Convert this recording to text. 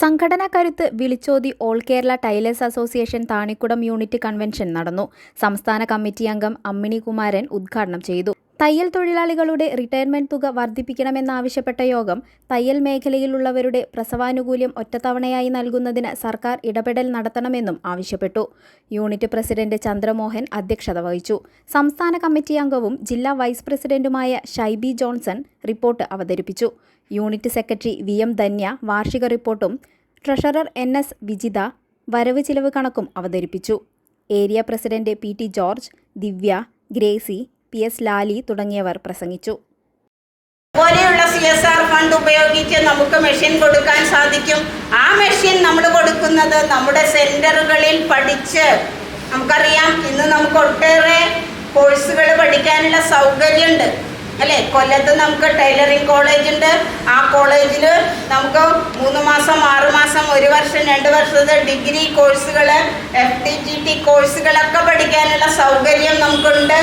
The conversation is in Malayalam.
സംഘടനാ കരുത്ത് വിളിച്ചോതി all Kerala tailors association Thanikkudam unit convention നടന്നു. സംസ്ഥാന കമ്മിറ്റി അംഗം അമ്മിണി കുമാരൻ ഉദ്ഘാടനം ചെയ്തു. തയ്യൽ തൊഴിലാളികളുടെ റിട്ടയർമെന്റ് തുക വർദ്ധിപ്പിക്കണമെന്നാവശ്യപ്പെട്ട യോഗം തയ്യൽ മേഖലയിലുള്ളവരുടെ പ്രസവാനുകൂല്യം ഒറ്റത്തവണയായി നൽകുന്നതിന് സർക്കാർ ഇടപെടൽ നടത്തണമെന്നും ആവശ്യപ്പെട്ടു. യൂണിറ്റ് പ്രസിഡന്റ് ചന്ദ്രമോഹൻ അധ്യക്ഷത വഹിച്ചു. സംസ്ഥാന കമ്മിറ്റി അംഗവും ജില്ലാ വൈസ് പ്രസിഡന്റുമായ ഷൈബി ജോൺസൺ റിപ്പോർട്ട് അവതരിപ്പിച്ചു. Unit secretary V M Dhanya വാർഷിക റിപ്പോർട്ടും ട്രഷറർ എൻ എസ് വിജിത വരവ് ചിലവ് കണക്കും അവതരിപ്പിച്ചു. Area president P T George Divya Gracy P S Lali തുടങ്ങിയവർ പ്രസംഗിച്ചു. പോലെയുള്ള സി എസ് ആർ ഫണ്ട് ഉപയോഗിച്ച് നമുക്ക് മെഷീൻ കൊടുക്കാൻ സാധിക്കും. ആ മെഷീൻ നമ്മൾ കൊടുക്കുന്നത് നമ്മുടെ സെന്ററുകളിൽ പഠിച്ച് നമുക്കറിയാം. ഇന്ന് നമുക്ക് ഒട്ടേറെ കോഴ്സുകൾ പഠിക്കാനുള്ള സൗകര്യമുണ്ട്. അല്ലേ? കൊല്ലത്ത് നമുക്ക് ടൈലറിംഗ് കോളേജ് ഉണ്ട്. ആ കോളേജിൽ നമുക്ക് മൂന്ന് മാസം ആറ് മാസം ഒരു വർഷം രണ്ട് വർഷത്തെ ഡിഗ്രി കോഴ്സുകൾ എഫ് ടി ജി ടി കോഴ്സുകളൊക്കെ പഠിക്കാനുള്ള സൗകര്യം നമുക്കുണ്ട്.